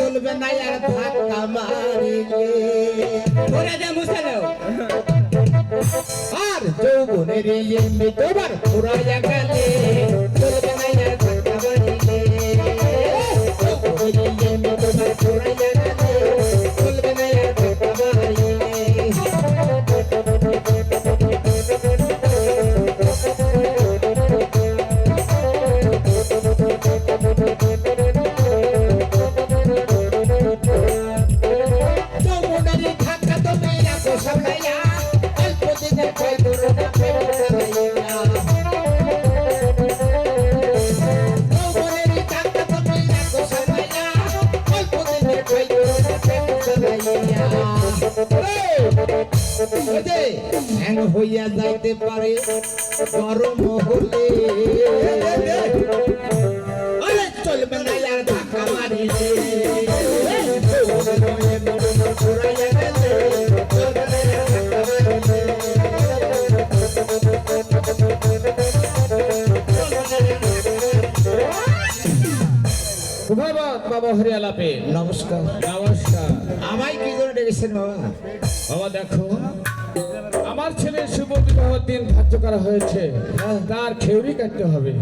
চলবে না আর ধাক্কা মারিলে। যা মুছে দাও আর যৌবনের এমনি তোমার পুরা গেলে হইয়া যাইতে পারে গরম হলে শুভবাদ বাবা হরিয়ালাপে। নমস্কার। নমস্কার। আমায় কি করে ডেকেছেন বাবা? বাবা দেখো আমার ছেলের শুভ বিবাহ দিন ধার্য করা হয়েছে। তার খেউরি কাটতে হবে।